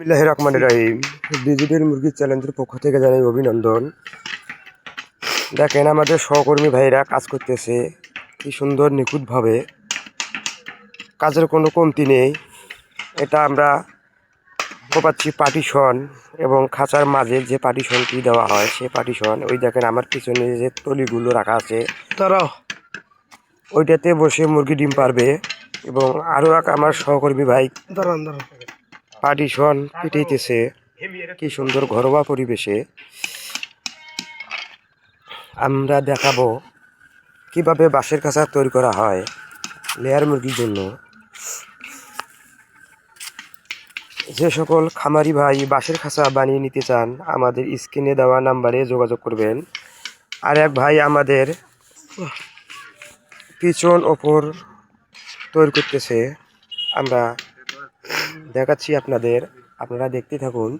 বিল্লাহ রহমান রাহিম। Digital মুরগির চ্যালেঞ্জের পক্ষ থেকে জানাই অভিনন্দন। দেখেন আমাদের সহকর্মী ভাইরা কাজ করতেছে কি সুন্দর নিখুঁতভাবে। কাজের কোনো কমতি নেই। এটা আমরা কোপাচ্ছি পার্টিশন এবং খাঁচার মাঝে যে পার্টিশনটি দেওয়া হয় সে পার্টিশন। ওই দেখেন আমার পিছনে যে তলিগুলো রাখা আছে দাঁড়াও। ওইটাতে বসে মুরগি ডিম পারবে এবং আরও এক আমার সহকর্মী ভাই দাঁড়ান দাঁড়ান। পার্টিশন পিটাইতেছে কি সুন্দর ঘরোয়া পরিবেশে। আমরা দেখাবো কীভাবে বাঁশের কাঁচা তৈরি করা হয় লেয়ার মুরগির জন্য। যে সকল খামারি ভাই বাঁশের খাঁচা বানিয়ে নিতে চান, আমাদের স্ক্রিনে দেওয়া নাম্বারে যোগাযোগ করবেন। আর এক ভাই আমাদের পিছন ওপর তৈরি করতেছে। আমরা দেখাচ্ছি আপনাদের। আপনারা দেখতে থাকুন।